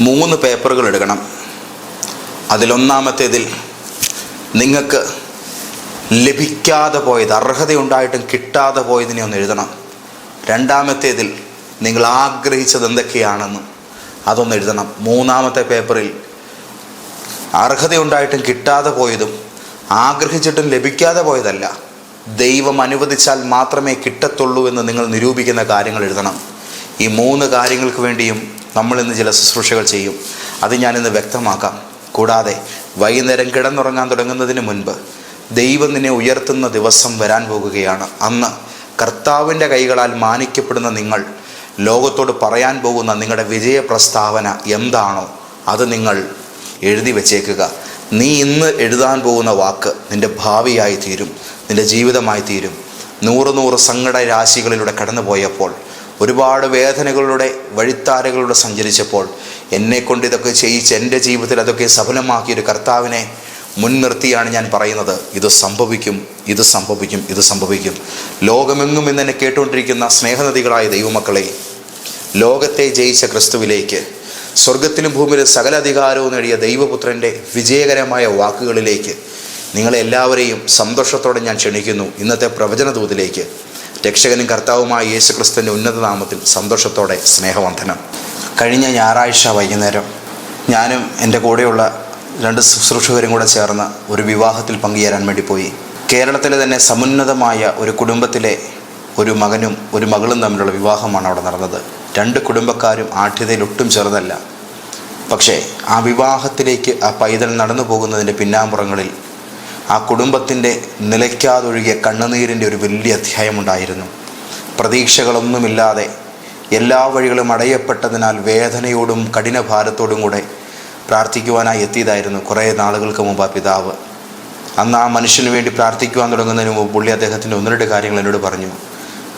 മൂന്ന് പേപ്പറുകൾ എടുക്കണം. അതിലൊന്നാമത്തേതിൽ നിങ്ങൾക്ക് ലഭിക്കാതെ പോയത് അർഹതയുണ്ടായിട്ടും കിട്ടാതെ പോയതിനെ ഒന്ന് എഴുതണം. രണ്ടാമത്തേതിൽ നിങ്ങൾ ആഗ്രഹിച്ചത് എന്തൊക്കെയാണെന്ന് അതൊന്ന് എഴുതണം. മൂന്നാമത്തെ പേപ്പറിൽ അർഹതയുണ്ടായിട്ടും കിട്ടാതെ പോയതും ആഗ്രഹിച്ചിട്ടും ലഭിക്കാതെ പോയതല്ല. ദൈവം അനുവദിച്ചാൽ മാത്രമേ കിട്ടത്തുള്ളൂ എന്ന് നിങ്ങൾ നിരൂപിക്കുന്ന കാര്യങ്ങൾ എഴുതണം. ഈ മൂന്ന് കാര്യങ്ങൾക്ക് വേണ്ടിയും നമ്മൾ ഇന്ന് ചില ശുശ്രൂഷകൾ ചെയ്യും. അത് ഞാനിന്ന് വ്യക്തമാക്കാം. കൂടാതെ വൈകുന്നേരം കിടന്നുറങ്ങാൻ തുടങ്ങുന്നതിന് മുൻപ് ദൈവം നിന്നെ ഉയർത്തുന്ന ദിവസം വരാൻ പോകുകയാണ്. അന്ന് കർത്താവിന്റെ കൈകളാൽ മാനിക്കപ്പെടുന്ന നിങ്ങൾ ലോകത്തോട് പറയാൻ പോകുന്ന നിങ്ങളുടെ വിജയ പ്രസ്താവന എന്താണോ അത് നിങ്ങൾ എഴുതി വച്ചേക്കുക. നീ ഇന്ന് എഴുതാൻ പോകുന്ന വാക്ക് നിന്റെ ഭാവിയായി തീരും നിന്റെ ജീവിതമായി തീരും. നൂറ് നൂറ് സങ്കട രാശികളിലൂടെ കടന്നു പോയപ്പോൾ ഒരുപാട് വേദനകളുടെ വഴിത്താരകളുടെ സഞ്ചരിച്ചപ്പോൾ എന്നെക്കൊണ്ട് ഇതൊക്കെ ചെയ്യിച്ച് എന്റെ ജീവിതത്തിൽ അതൊക്കെ സഫലമാക്കിയ ഒരു കർത്താവിനെ മുൻനിർത്തിയാണ് ഞാൻ പറയുന്നത്. ഇത് സംഭവിക്കും ഇത് സംഭവിക്കും ഇത് സംഭവിക്കും. ലോകമെങ്ങും എന്നെ കേട്ടുകൊണ്ടിരിക്കുന്ന സ്നേഹനദികളായ ദൈവമക്കളെ ലോകത്തെ ജയിച്ച ക്രിസ്തുവിലേക്ക് സ്വർഗത്തിലും ഭൂമിയിലും സകല അധികാരവും നേടിയ ദൈവപുത്രന്റെ വിജയകരമായ വാക്കുകളിലേക്ക് നിങ്ങളെല്ലാവരെയും സന്തോഷത്തോടെ ഞാൻ ക്ഷണിക്കുന്നു. ഇന്നത്തെ പ്രവചന ദൂതിലേക്ക് രക്ഷകനും കർത്താവുമായ യേശു ക്രിസ്തുവിന്റെ ഉന്നത നാമത്തിൽ സന്തോഷത്തോടെ സ്നേഹവന്ധനം കഴിഞ്ഞ ഞായറാഴ്ച വൈകുന്നേരം ഞാനും എന്റെ കൂടെയുള്ള രണ്ട് ശുശ്രൂഷകരും കൂടെ ചേർന്ന് ഒരു വിവാഹത്തിൽ പങ്കുചേരാൻ വേണ്ടി പോയി. കേരളത്തിലെ തന്നെ സമുന്നതമായ ഒരു കുടുംബത്തിലെ ഒരു മകനും ഒരു മകളും തമ്മിലുള്ള വിവാഹമാണ് അവിടെ നടന്നത്. രണ്ട് കുടുംബക്കാരും ആഠ്യതയിൽ ഒട്ടും ചെറുതല്ല. പക്ഷേ ആ വിവാഹത്തിലേക്ക് ആ പൈതൽ നടന്നു പോകുന്നതിന്റെ പിന്നാമ്പുറങ്ങളിൽ ആ കുടുംബത്തിന്റെ നിലയ്ക്കാതൊഴുകിയ കണ്ണുനീരിന്റെ ഒരു വലിയ അധ്യായമുണ്ടായിരുന്നു. പ്രതീക്ഷകളൊന്നുമില്ലാതെ എല്ലാ വഴികളും അടയപ്പെട്ടതിനാൽ വേദനയോടും കഠിനഭാരത്തോടും കൂടെ പ്രാർത്ഥിക്കുവാനായി എത്തിയതായിരുന്നു കുറേ നാളുകൾക്ക് മുമ്പ് ആ പിതാവ്. അന്ന് ആ മനുഷ്യന് വേണ്ടി പ്രാർത്ഥിക്കുവാൻ തുടങ്ങുന്നതിന് മുമ്പ് പുള്ളി അദ്ദേഹത്തിന്റെ ഒന്ന് രണ്ട് കാര്യങ്ങൾ എന്നോട് പറഞ്ഞു.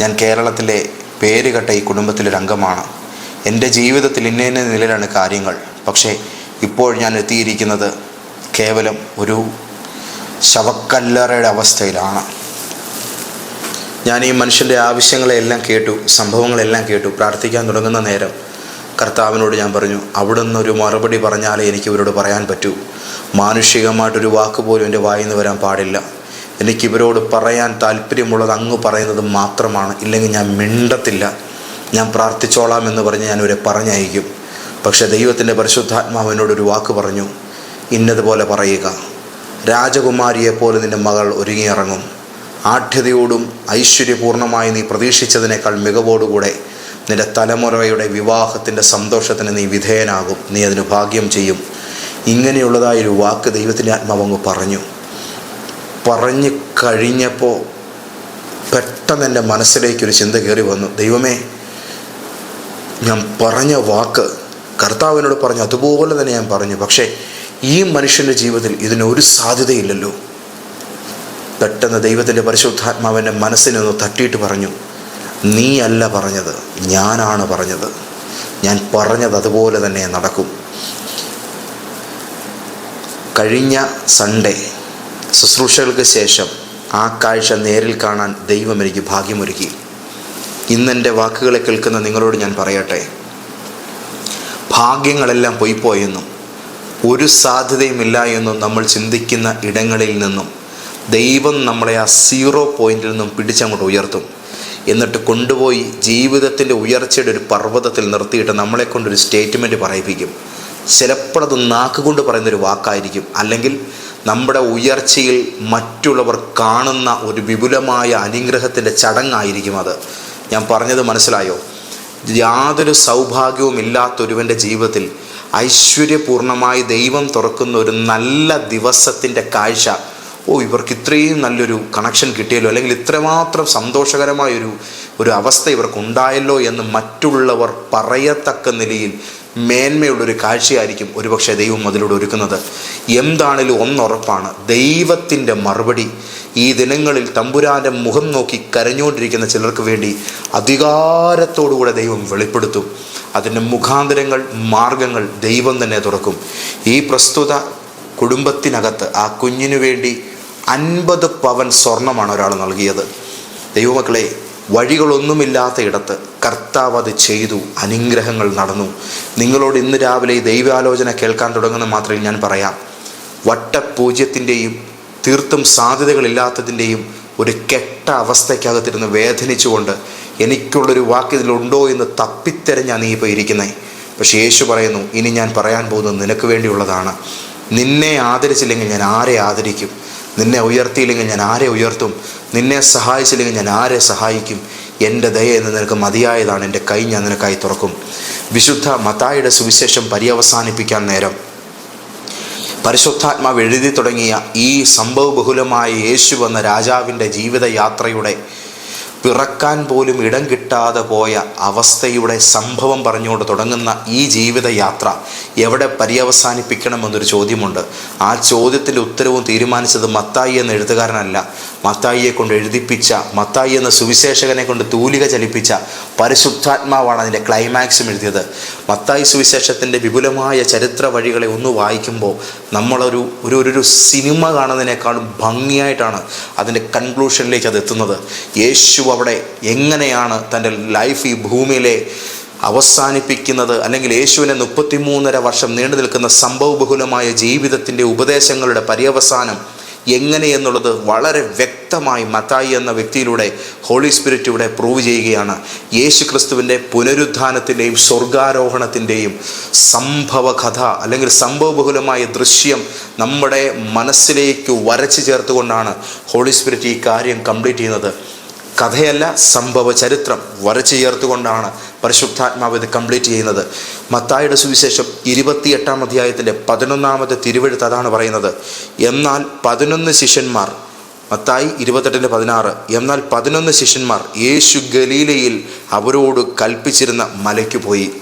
ഞാൻ കേരളത്തിലെ പേരുകെട്ട ഈ കുടുംബത്തിലൊരു അംഗമാണ്. എന്റെ ജീവിതത്തിൽ ഇന്ന ഇന്ന നിലയിലാണ് കാര്യങ്ങൾ. പക്ഷേ ഇപ്പോൾ ഞാൻ എത്തിയിരിക്കുന്നത് കേവലം ഒരു ശവക്കല്ലറയുടെ അവസ്ഥയിലാണ്. ഞാൻ ഈ മനുഷ്യന്റെ ആവശ്യങ്ങളെല്ലാം കേട്ടു സംഭവങ്ങളെല്ലാം കേട്ടു. പ്രാർത്ഥിക്കാൻ തുടങ്ങുന്ന നേരം കർത്താവിനോട് ഞാൻ പറഞ്ഞു അവിടുന്ന് ഒരു മറുപടി പറഞ്ഞാലേ എനിക്ക് ഇവരോട് പറയാൻ പറ്റൂ. മാനുഷികമായിട്ടൊരു വാക്ക് പോലും എന്റെ വായിൽ നിന്ന് വരാൻ പാടില്ല. എനിക്കിവരോട് പറയാൻ താല്പര്യമുള്ളത് അങ്ങ് പറയുന്നത് മാത്രമാണ്. ഇല്ലെങ്കിൽ ഞാൻ മിണ്ടത്തില്ല. ഞാൻ പ്രാർത്ഥിച്ചോളാം എന്ന് പറഞ്ഞ് ഞാൻ ഇവരെ പറഞ്ഞയക്കും. പക്ഷേ ദൈവത്തിന്റെ പരിശുദ്ധാത്മാവിനോടൊരു വാക്ക് പറഞ്ഞു ഇന്നതുപോലെ പറയുക. രാജകുമാരിയെപ്പോലെ നിന്റെ മകൾ ഒരുങ്ങിയിറങ്ങും. ആഠ്യതയോടും ഐശ്വര്യപൂർണമായി നീ പ്രതീക്ഷിച്ചതിനേക്കാൾ മികവോടുകൂടെ നിന്റെ തലമുറയുടെ വിവാഹത്തിന്റെ സന്തോഷത്തിന് നീ വിധേയനാകും. നീ അതിന് ഭാഗ്യം ചെയ്യും. ഇങ്ങനെയുള്ളതായൊരു വാക്ക് ദൈവത്തിന്റെ ആത്മാവങ്ങ് പറഞ്ഞു. പറഞ്ഞു കഴിഞ്ഞപ്പോൾ പെട്ടെന്ന് എന്റെ മനസ്സിലേക്കൊരു ചിന്ത കയറി വന്നു. ദൈവമേ ഞാൻ പറഞ്ഞ വാക്ക് കർത്താവിനോട് പറഞ്ഞു അതുപോലെ തന്നെ ഞാൻ പറഞ്ഞു. പക്ഷേ ഈ മനുഷ്യന്റെ ജീവിതത്തിൽ ഇതിനൊരു സാധ്യതയില്ലല്ലോ. പെട്ടെന്ന് ദൈവത്തിന്റെ പരിശുദ്ധാത്മാവിന്റെ മനസ്സിനൊന്ന് തട്ടിയിട്ട് പറഞ്ഞു നീ അല്ല പറഞ്ഞത് ഞാനാണ് പറഞ്ഞത്. ഞാൻ പറഞ്ഞത് അതുപോലെ തന്നെ നടക്കും. കഴിഞ്ഞ സൺഡേ ശുശ്രൂഷകൾക്ക് ശേഷം ആ കാഴ്ച നേരിൽ കാണാൻ ദൈവം എനിക്ക് ഭാഗ്യമൊരുക്കി. ഇന്നെന്റെ വാക്കുകളെ കേൾക്കുന്ന നിങ്ങളോട് ഞാൻ പറയട്ടെ. ഭാഗ്യങ്ങളെല്ലാം പൊയ്പോയെന്നും ഒരു സാധ്യതയുമില്ല എന്നും നമ്മൾ ചിന്തിക്കുന്ന ഇടങ്ങളിൽ നിന്നും ദൈവം നമ്മളെ ആ സീറോ പോയിന്റിൽ നിന്നും പിടിച്ചങ്ങോട്ട് ഉയർത്തും. എന്നിട്ട് കൊണ്ടുപോയി ജീവിതത്തിന്റെ ഉയർച്ചയുടെ ഒരു പർവതത്തിൽ നിർത്തിയിട്ട് നമ്മളെ കൊണ്ടൊരു സ്റ്റേറ്റ്മെന്റ് പറയിപ്പിക്കും. ചിലപ്പോൾ അത് നാക്കുകൊണ്ട് പറയുന്നൊരു വാക്കായിരിക്കും. അല്ലെങ്കിൽ നമ്മുടെ ഉയർച്ചയിൽ മറ്റുള്ളവർ കാണുന്ന ഒരു വിപുലമായ അനുഗ്രഹത്തിന്റെ ചടങ്ങായിരിക്കും അത്. ഞാൻ പറഞ്ഞത് മനസ്സിലായോ? യാതൊരു സൗഭാഗ്യവും ഇല്ലാത്തൊരുവന്റെ ജീവിതത്തിൽ ഐശ്വര്യപൂർണമായി ദൈവം തുറക്കുന്ന ഒരു നല്ല ദിവസത്തിന്റെ കാഴ്ച. ഓ ഇവർക്ക് ഇത്രയും നല്ലൊരു കണക്ഷൻ കിട്ടിയല്ലോ. അല്ലെങ്കിൽ ഇത്രമാത്രം സന്തോഷകരമായൊരു ഒരു അവസ്ഥ ഇവർക്ക് ഉണ്ടായല്ലോ എന്ന് മറ്റുള്ളവർ പറയത്തക്ക നിലയിൽ മേന്മയുള്ളൊരു കാഴ്ചയായിരിക്കും ഒരുപക്ഷെ ദൈവം അതിലൂടെ ഒരുക്കുന്നത്. എന്താണേലും ഒന്നുറപ്പാണ്. ദൈവത്തിന്റെ മറുപടി ഈ ദിനങ്ങളിൽ തമ്പുരാന്റെ മുഖം നോക്കി കരഞ്ഞുകൊണ്ടിരിക്കുന്ന ചിലർക്ക് വേണ്ടി അധികാരത്തോടുകൂടെ ദൈവം വെളിപ്പെടുത്തും. അതിന്റെ മുഖാന്തരങ്ങൾ മാർഗങ്ങൾ ദൈവം തന്നെ തുറക്കും. ഈ പ്രസ്തുത കുടുംബത്തിനകത്ത് ആ കുഞ്ഞിനു വേണ്ടി അൻപത് പവൻ സ്വർണമാണ് ഒരാൾ നൽകിയത്. ദൈവമക്കളെ വഴികളൊന്നുമില്ലാത്ത ഇടത്ത് കർത്താവ് അത് ചെയ്തു അനുഗ്രഹങ്ങൾ നടന്നു. നിങ്ങളോട് ഇന്ന് രാവിലെ ദൈവാലോചന കേൾക്കാൻ തുടങ്ങുന്ന മാത്രമേ ഞാൻ പറയാം. വട്ടപൂജ്യത്തിന്റെയും തീർത്തും സാധ്യതകളില്ലാത്തതിന്റെയും ഒരു കെട്ട അവസ്ഥയ്ക്കകത്തിരുന്ന് വേദനിച്ചുകൊണ്ട് എനിക്കുള്ളൊരു വാക്ക് ഇതിലുണ്ടോ എന്ന് തപ്പിത്തെരഞ്ഞാണ് നീ ഇപ്പോൾ ഇരിക്കുന്നത് പക്ഷേ യേശു പറയുന്നു ഇനി ഞാൻ പറയാൻ പോകുന്നത് നിനക്ക് വേണ്ടിയുള്ളതാണ്. നിന്നെ ആദരിച്ചില്ലെങ്കിൽ ഞാൻ ആരെ ആദരിക്കും? നിന്നെ ഉയർത്തിയില്ലെങ്കിൽ ഞാൻ ആരെ ഉയർത്തും? നിന്നെ സഹായിച്ചില്ലെങ്കിൽ ഞാൻ ആരെ സഹായിക്കും? എന്റെ ദയ എന്ന് നിനക്ക് മതിയായതാണ്. എന്റെ കൈ ഞാൻ നിനക്കായി തുറക്കും. വിശുദ്ധ മതായുടെ സുവിശേഷം പര്യവസാനിപ്പിക്കാൻ നേരം. പരിശുദ്ധാത്മാവ് എഴുതി തുടങ്ങിയ ഈ സംഭവബഹുലമായ യേശു എന്ന രാജാവിന്റെ ജീവിതയാത്രയുടെ പിറക്കാൻ പോലും ഇടം കിട്ടാതെ പോയ അവസ്ഥയുടെ സംഭവം പറഞ്ഞുകൊണ്ട് തുടങ്ങുന്ന ഈ ജീവിതയാത്ര എവിടെ പര്യവസാനിപ്പിക്കണമെന്നൊരു ചോദ്യമുണ്ട്. ആ ചോദ്യത്തിന്റെ ഉത്തരവും തീരുമാനിച്ചത് മത്തായി എന്ന എഴുത്തുകാരനല്ല. മത്തായിയെ കൊണ്ട് എഴുതിപ്പിച്ച മത്തായി എന്ന സുവിശേഷകനെ കൊണ്ട് തൂലിക ചലിപ്പിച്ച പരിശുദ്ധാത്മാവാണ് അതിന്റെ ക്ലൈമാക്സും എഴുതിയത്. മത്തായി സുവിശേഷത്തിന്റെ വിപുലമായ ചരിത്ര വഴികളെ ഒന്ന് വായിക്കുമ്പോൾ നമ്മളൊരു ഒരു ഒരു- സിനിമ കാണുന്നതിനേക്കാളും ഭംഗിയായിട്ടാണ് അതിന്റെ കൺക്ലൂഷനിലേക്ക് അത് എത്തുന്നത്. യേശു അവിടെ എങ്ങനെയാണ് തന്റെ ലൈഫ് ഈ ഭൂമിയിലെ അവസാനിപ്പിക്കുന്നത് അല്ലെങ്കിൽ യേശുവിനെ മുപ്പത്തിമൂന്നര വർഷം നീണ്ടു നിൽക്കുന്ന സംഭവബഹുലമായ ജീവിതത്തിന്റെ ഉപദേശങ്ങളുടെ പര്യവസാനം എങ്ങനെയെന്നുള്ളത് വളരെ വ്യക്തമായി മത്തായി എന്ന വ്യക്തിയിലൂടെ ഹോളി സ്പിരിറ്റ് ഇവിടെ പ്രൂവ് ചെയ്യുകയാണ്. യേശു ക്രിസ്തുവിന്റെ പുനരുത്ഥാനത്തിന്റെയും സ്വർഗാരോഹണത്തിന്റെയും സംഭവ കഥ അല്ലെങ്കിൽ സംഭവബഹുലമായ ദൃശ്യം നമ്മുടെ മനസ്സിലേക്ക് വരച്ചു ചേർത്തുകൊണ്ടാണ് ഹോളി സ്പിരിറ്റ് ഈ കാര്യം കംപ്ലീറ്റ് ചെയ്യുന്നത്. കഥയല്ല സംഭവ ചരിത്രം വരച്ചു ചേർത്തുകൊണ്ടാണ് പരിശുദ്ധാത്മാവ് ഇത് കംപ്ലീറ്റ് ചെയ്യുന്നത്. മത്തായുടെ സുവിശേഷം ഇരുപത്തിയെട്ടാം അധ്യായത്തിന്റെ പതിനൊന്നാമത്തെ തിരുവെഴുത്ത് അതാണ് പറയുന്നത്. എന്നാൽ പതിനൊന്ന് ശിഷ്യന്മാർ മത്തായി ഇരുപത്തെട്ടിന്റെ പതിനാറ് എന്നാൽ പതിനൊന്ന് ശിഷ്യന്മാർ യേശു ഗലീലയിൽ അവരോട് കൽപ്പിച്ചിരുന്ന മലയ്ക്ക് പോയി.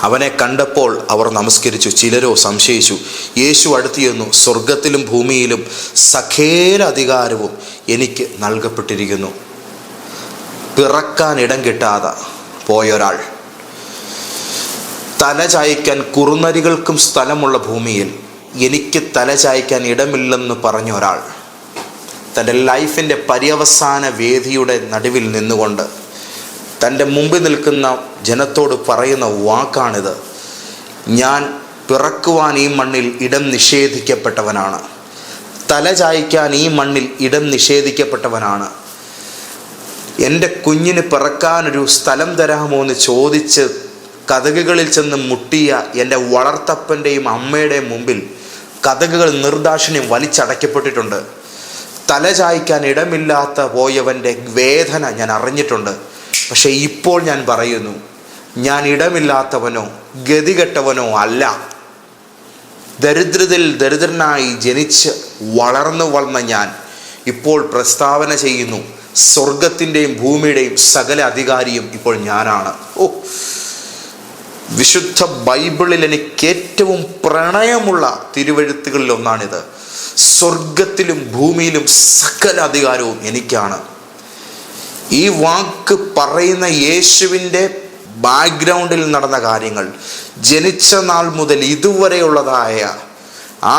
അവനെ കണ്ടപ്പോൾ അവർ നമസ്കരിച്ചു ചിലരോ സംശയിച്ചു യേശു അടുത്തിയെന്നു സ്വർഗത്തിലും ഭൂമിയിലും സഖേല അധികാരവും എനിക്ക് നൽകപ്പെട്ടിരിക്കുന്നു. പിറക്കാൻ ഇടം കിട്ടാതെ. പോയൊരാൾ. തല ചായ്ക്കാൻ കുറുനരികൾക്കും സ്ഥലമുള്ള ഭൂമിയിൽ എനിക്ക് തല ചായ്ക്കാൻ ഇടമില്ലെന്ന് പറഞ്ഞ ഒരാൾ തന്റെ ലൈഫിന്റെ പര്യവസാന വേദിയുടെ നടുവിൽ നിന്നുകൊണ്ട് തന്റെ മുമ്പിൽ നിൽക്കുന്ന ജനത്തോട് പറയുന്ന വാക്കാണിത്. ഞാൻ പിറക്കുവാൻ ഈ മണ്ണിൽ ഇടം നിഷേധിക്കപ്പെട്ടവനാണ്. തല ചായ്ക്കാൻ ഈ മണ്ണിൽ ഇടം നിഷേധിക്കപ്പെട്ടവനാണ്. എന്റെ കുഞ്ഞിന് പിറക്കാനൊരു സ്ഥലം തരാമോ എന്ന് ചോദിച്ച് കഥകുകളിൽ ചെന്ന് മുട്ടിയ എന്റെ വളർത്തപ്പന്റെയും അമ്മയുടെയും മുമ്പിൽ കഥകുകൾ നിർദാക്ഷിണ്യം വലിച്ചടയ്ക്കപ്പെട്ടിട്ടുണ്ട്. തല ചായ്ക്കാൻ ഇടമില്ലാത്ത പോയവന്റെ വേദന ഞാൻ അറിഞ്ഞിട്ടുണ്ട്. പക്ഷേ ഇപ്പോൾ ഞാൻ പറയുന്നു ഞാൻ ഇടമില്ലാത്തവനോ ഗതികെട്ടവനോ അല്ല. ദരിദ്രതയിൽ ദരിദ്രനായി ജനിച്ച് വളർന്നു വളർന്ന ഞാൻ ഇപ്പോൾ പ്രസ്താവന ചെയ്യുന്നു സ്വർഗത്തിന്റെയും ഭൂമിയുടെയും സകല അധികാരിയും ഇപ്പോൾ ഞാനാണ്. ഓ വിശുദ്ധ ബൈബിളിൽ എനിക്ക് ഏറ്റവും പ്രണയമുള്ള തിരുവഴുത്തുകളിൽ ഒന്നാണിത്. സ്വർഗത്തിലും ഭൂമിയിലും സകല അധികാരവും എനിക്കാണ്. ഈ വാക്ക് പറയുന്ന യേശുവിന്റെ ബാക്ക്ഗ്രൗണ്ടിൽ നടന്ന കാര്യങ്ങൾ ജനിച്ച നാൾ മുതൽ ഇതുവരെയുള്ളതായ ആ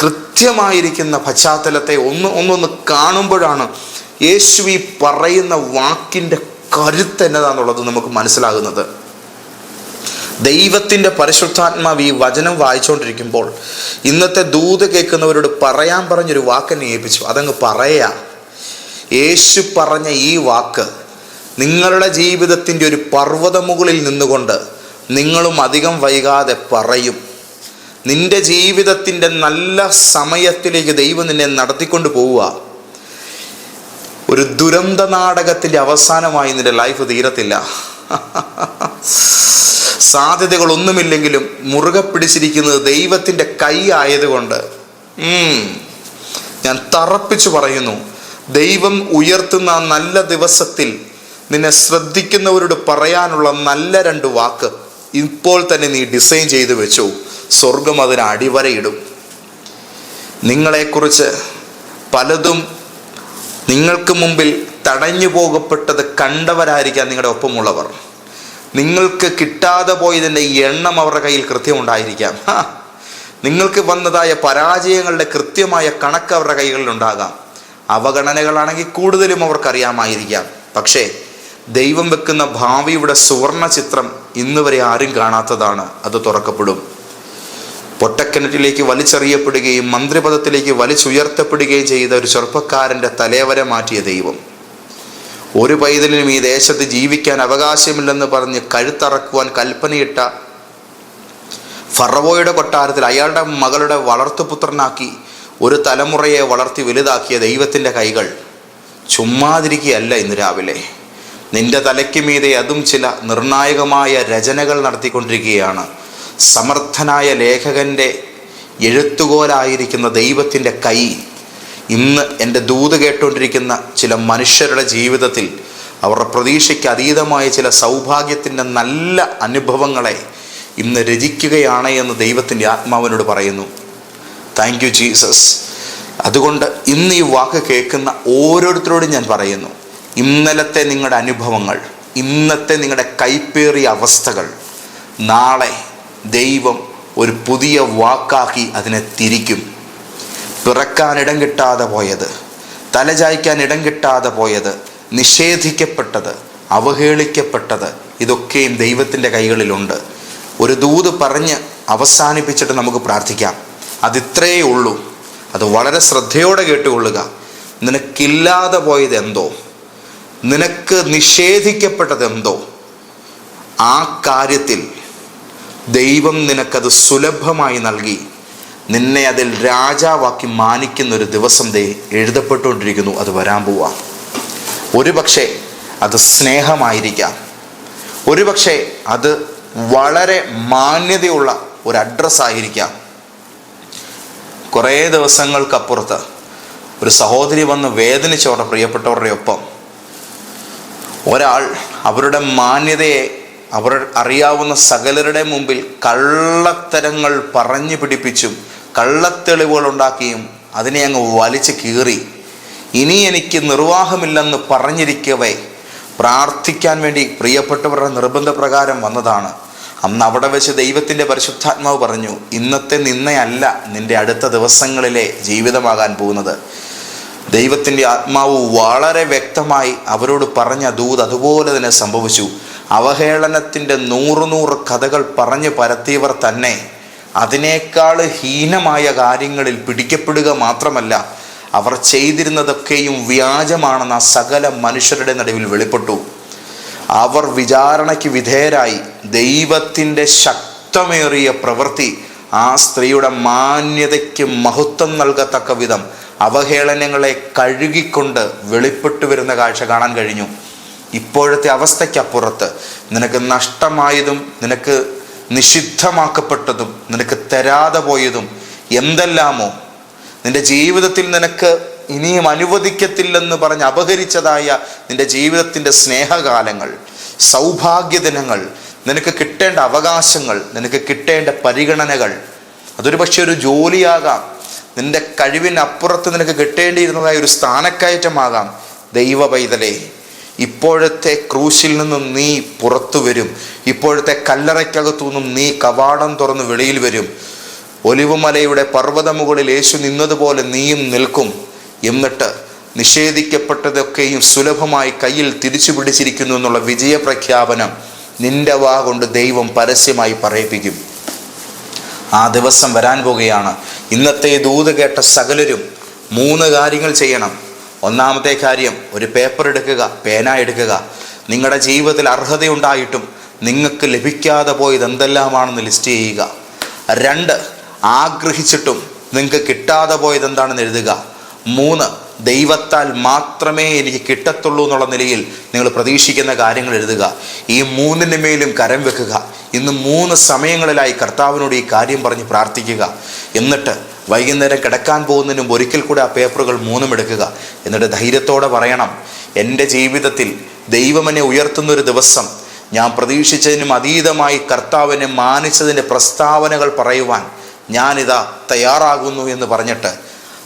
കൃത്യമായിരിക്കുന്ന പശ്ചാത്തലത്തെ ഒന്ന് ഒന്നൊന്ന് കാണുമ്പോഴാണ് യേശു ഈ പറയുന്ന വാക്കിന്റെ കരുത്ത് എന്നതാണെന്നുള്ളത് നമുക്ക് മനസ്സിലാകുന്നത്. ദൈവത്തിന്റെ പരിശുദ്ധാത്മാവ് ഈ വചനം വായിച്ചുകൊണ്ടിരിക്കുമ്പോൾ ഇന്നത്തെ ദൂത് കേൾക്കുന്നവരോട് പറയാൻ പറഞ്ഞൊരു വാക്കെന്നെ ഏൽപ്പിച്ചു. അതങ്ങ് പറയാ യേശു പറഞ്ഞ ഈ വാക്ക് നിങ്ങളുടെ ജീവിതത്തിന്റെ ഒരു പർവതമുകളിൽ നിന്നുകൊണ്ട് നിങ്ങളും അധികം വൈകാതെ പറയും. നിന്റെ ജീവിതത്തിന്റെ നല്ല സമയത്തിലേക്ക് ദൈവം നിന്നെ നടത്തിക്കൊണ്ട് പോവുക ഒരു ദുരന്ത നാടകത്തിന്റെ അവസാനമായി നിന്റെ ലൈഫ് തീരത്തില്ല. സാധ്യതകളൊന്നുമില്ലെങ്കിലും മുറുകെ പിടിച്ചിരിക്കുന്നത് ദൈവത്തിന്റെ കൈ ആയതുകൊണ്ട്. ഞാൻ തറപ്പിച്ചു പറയുന്നു ദൈവം ഉയർത്തുന്ന നല്ല ദിവസത്തിൽ നിന്നെ ശ്രദ്ധിക്കുന്നവരോട് പറയാനുള്ള നല്ല രണ്ട് വാക്ക് ഇപ്പോൾ തന്നെ നീ ഡിസൈൻ ചെയ്തു വെച്ചു. സ്വർഗം അതിന് അടിവരയിടും. നിങ്ങളെക്കുറിച്ച് പലതും നിങ്ങൾക്ക് മുമ്പിൽ തടഞ്ഞു പോകപ്പെട്ടത് കണ്ടവരായിരിക്കാം നിങ്ങളുടെ ഒപ്പമുള്ളവർ. നിങ്ങൾക്ക് കിട്ടാതെ പോയതിന്റെ എണ്ണം അവരുടെ കയ്യിൽ കൃത്യമുണ്ടായിരിക്കാം. നിങ്ങൾക്ക് വന്നതായ പരാജയങ്ങളുടെ കൃത്യമായ കണക്ക് അവരുടെ കൈകളിലുണ്ടാകാം അവഗണനകളാണെങ്കിൽ കൂടുതലും അവർക്കറിയാമായിരിക്കാം. പക്ഷേ ദൈവം വെക്കുന്ന ഭാവിയുടെ സുവർണ ചിത്രം ഇന്നുവരെ ആരും കാണാത്തതാണ്. അത് തുറക്കപ്പെടും. പൊട്ടക്കിണറ്റിലേക്ക് വലിച്ചെറിയപ്പെടുകയും മന്ത്രിപദത്തിലേക്ക് വലിച്ചുയർത്തപ്പെടുകയും ചെയ്ത ഒരു ചെറുപ്പക്കാരന്റെ തലേവര മാറ്റിയ ദൈവം. ഒരു പൈതലിനും ഈ ദേശത്ത് ജീവിക്കാൻ അവകാശമില്ലെന്ന് പറഞ്ഞ് കഴുത്തറക്കുവാൻ കൽപ്പനയിട്ട ഫറവോയുടെ കൊട്ടാരത്തിൽ അയാളുടെ മകളുടെ വളർത്തുപുത്രനാക്കി ഒരു തലമുറയെ വളർത്തി വലുതാക്കിയ ദൈവത്തിന്റെ കൈകൾ ചുമ്മാതിരിക്കുകയല്ല ഇന്ന് രാവിലെ. നിന്റെ തലയ്ക്ക് മീതെ അതും ചില നിർണായകമായ രചനകൾ നടത്തിക്കൊണ്ടിരിക്കുകയാണ്. സമർത്ഥനായ ലേഖകന്റെ എഴുത്തുകോലായിരിക്കുന്ന ദൈവത്തിന്റെ കൈ ഇന്ന് എന്റെ ദൂത് കേട്ടുകൊണ്ടിരിക്കുന്ന ചില മനുഷ്യരുടെ ജീവിതത്തിൽ അവരുടെ പ്രതീക്ഷയ്ക്ക് അതീതമായ ചില സൗഭാഗ്യത്തിന്റെ നല്ല അനുഭവങ്ങളെ ഇന്ന് രചിക്കുകയാണ് എന്ന് ദൈവത്തിന്റെ ആത്മാവിനോട് പറയുന്നു. താങ്ക് യു ജീസസ് അതുകൊണ്ട് ഇന്ന് ഈ വാക്ക് കേൾക്കുന്ന ഓരോരുത്തരോടും ഞാൻ പറയുന്നു. ഇന്നലത്തെ നിങ്ങളുടെ അനുഭവങ്ങൾ ഇന്നത്തെ നിങ്ങളുടെ കൈപ്പേറിയ അവസ്ഥകൾ നാളെ ദൈവം ഒരു പുതിയ വാക്കാക്കി അതിനെ തിരിക്കും. പിറക്കാൻ ഇടം കിട്ടാതെ പോയത് തലചായ്ക്കാൻ ഇടം കിട്ടാതെ പോയത് നിഷേധിക്കപ്പെട്ടത് അവഹേളിക്കപ്പെട്ടത് ഇതൊക്കെയും ദൈവത്തിന്റെ കൈകളിലുണ്ട്. ഒരു ദൂത് പറഞ്ഞ് അവസാനിപ്പിച്ചിട്ട് നമുക്ക് പ്രാർത്ഥിക്കാം. അതിത്രയേ ഉള്ളൂ. അത് വളരെ ശ്രദ്ധയോടെ കേട്ടുകൊള്ളുക. നിനക്കില്ലാതെ പോയത് എന്തോ? നിനക്ക് നിഷേധിക്കപ്പെട്ടത് എന്തോ? ആ കാര്യത്തിൽ ദൈവം നിനക്കത് സുലഭമായി നൽകി. നിന്നെ അതിൽ രാജാവാക്കി മാനിക്കുന്ന ഒരു ദിവസം ദേ എഴുതപ്പെട്ടുകൊണ്ടിരിക്കുന്നു അത് വരാൻ പോവാം. ഒരുപക്ഷെ അത് സ്നേഹമായിരിക്കാം. ഒരു പക്ഷേ അത് വളരെ മാന്യതയുള്ള ഒരു അഡ്രസ് ആയിരിക്കാം. കുറേ ദിവസങ്ങൾക്കപ്പുറത്ത് ഒരു സഹോദരി വന്ന് വേദനിച്ചവരുടെ പ്രിയപ്പെട്ടവരുടെ ഒപ്പം. ഒരാൾ അവരുടെ മാന്യതയെ അവർ അറിയാവുന്ന സകലരുടെ മുമ്പിൽ കള്ളത്തരങ്ങൾ പറഞ്ഞു പിടിപ്പിച്ചും കള്ളത്തെളിവുകൾ ഉണ്ടാക്കിയും അതിനെ അങ്ങ് വലിച്ചു കീറി. ഇനി എനിക്ക് നിർവാഹമില്ലെന്ന് പറഞ്ഞിരിക്കവേ പ്രാർത്ഥിക്കാൻ വേണ്ടി പ്രിയപ്പെട്ടവരുടെ നിർബന്ധപ്രകാരം വന്നതാണ്. അന്ന് അവിടെ വെച്ച് ദൈവത്തിന്റെ പരിശുദ്ധാത്മാവ് പറഞ്ഞു ഇന്നത്തെ നിന്നയല്ല നിന്റെ അടുത്ത ദിവസങ്ങളിലെ ജീവിതമാകാൻ പോകുന്നത്. ദൈവത്തിന്റെ ആത്മാവ് വളരെ വ്യക്തമായി അവരോട് പറഞ്ഞ ദൂത് അതുപോലെ തന്നെ സംഭവിച്ചു. അവഹേളനത്തിന്റെ നൂറ് നൂറ് കഥകൾ പറഞ്ഞു പരത്തിയവർ തന്നെ അതിനേക്കാൾ ഹീനമായ കാര്യങ്ങളിൽ പിടിക്കപ്പെടുക മാത്രമല്ല അവർ ചെയ്തിരുന്നതൊക്കെയും വ്യാജമാണെന്ന് ആ സകല മനുഷ്യരുടെ നടുവിൽ വെളിപ്പെട്ടു. അവർ വിചാരണയ്ക്ക് വിധേയരായി. ദൈവത്തിന്റെ ശക്തമേറിയ പ്രവൃത്തി ആ സ്ത്രീയുടെ മാന്യതയ്ക്ക് മഹത്വം നൽകത്തക്ക വിധം അവഹേളനങ്ങളെ കഴുകിക്കൊണ്ട് വെളിപ്പെട്ടു വരുന്ന കാഴ്ച കാണാൻ കഴിഞ്ഞു. ഇപ്പോഴത്തെ അവസ്ഥയ്ക്കപ്പുറത്ത് നിനക്ക് നഷ്ടമായതും നിനക്ക് നിഷിദ്ധമാക്കപ്പെട്ടതും നിനക്ക് തരാതെ പോയതും എന്തെല്ലാമോ നിന്റെ ജീവിതത്തിൽ നിനക്ക് ഇനിയും അനുവദിക്കത്തില്ലെന്ന് പറഞ്ഞ് അപഹരിച്ചതായ നിന്റെ ജീവിതത്തിന്റെ സ്നേഹകാലങ്ങൾ സൗഭാഗ്യദിനങ്ങൾ നിനക്ക് കിട്ടേണ്ട അവകാശങ്ങൾ നിനക്ക് കിട്ടേണ്ട പരിഗണനകൾ അതൊരു പക്ഷേ ഒരു ജോലിയാകാം. നിന്റെ കഴിവിനപ്പുറത്ത് നിനക്ക് കിട്ടേണ്ടിയിരുന്നതായ ഒരു സ്ഥാനക്കയറ്റമാകാം ദൈവ പൈതലേ ഇപ്പോഴത്തെ ക്രൂശിൽ നിന്നും നീ പുറത്തു വരും. ഇപ്പോഴത്തെ കല്ലറയ്ക്കകത്തു നിന്നും നീ കവാടം തുറന്ന് വെളിയിൽ വരും. ഒലിവുമലയുടെ പർവതമുകളിൽ യേശു നിന്നതുപോലെ നീയും നിൽക്കും. എന്നിട്ട് നിഷേധിക്കപ്പെട്ടതൊക്കെയും സുലഭമായി കയ്യിൽ തിരിച്ചു പിടിച്ചിരിക്കുന്നു എന്നുള്ള വിജയപ്രഖ്യാപനം നിന്റെ വാ കൊണ്ട് ദൈവം പരസ്യമായി പറയിപ്പിക്കും. ആ ദിവസം വരാൻ പോകുകയാണ് ഇന്നത്തെ ദൂത് കേട്ട സകലരും മൂന്ന് കാര്യങ്ങൾ ചെയ്യണം. ഒന്നാമത്തെ കാര്യം ഒരു പേപ്പർ എടുക്കുക പേന എടുക്കുക. നിങ്ങളുടെ ജീവിതത്തിൽ അർഹതയുണ്ടായിട്ടും നിങ്ങൾക്ക് ലഭിക്കാതെ പോയത് എന്തെല്ലാമാണെന്ന് ലിസ്റ്റ് ചെയ്യുക. രണ്ട് ആഗ്രഹിച്ചിട്ടും നിങ്ങൾക്ക് കിട്ടാതെ പോയത് എന്താണെന്ന് എഴുതുക. മൂന്ന് ദൈവത്താൽ മാത്രമേ എനിക്ക് കിട്ടത്തുള്ളൂ എന്നുള്ള നിലയിൽ നിങ്ങൾ പ്രതീക്ഷിക്കുന്ന കാര്യങ്ങൾ എഴുതുക. ഈ മൂന്നിന്റെ മേലും കരം വെക്കുക. ഇന്ന് മൂന്ന് സമയങ്ങളിലായി കർത്താവിനോട് ഈ കാര്യം പറഞ്ഞ് പ്രാർത്ഥിക്കുക. എന്നിട്ട് വൈകുന്നേരം കിടക്കാൻ പോകുന്നതിന് മുമ്പ് ഒരിക്കൽ കൂടെ ആ പേപ്പറുകൾ മൂന്നും എടുക്കുക. എന്നിട്ട് ധൈര്യത്തോടെ പറയണം എന്റെ ജീവിതത്തിൽ ദൈവമെന്നെ ഉയർത്തുന്ന ഒരു ദിവസം ഞാൻ പ്രതീക്ഷിച്ചതിനും അതീതമായി കർത്താവിനെ മാനിച്ചതിന്റെ പ്രസ്താവനകൾ പറയുവാൻ ഞാനിതാ തയ്യാറാകുന്നു എന്ന് പറഞ്ഞിട്ട്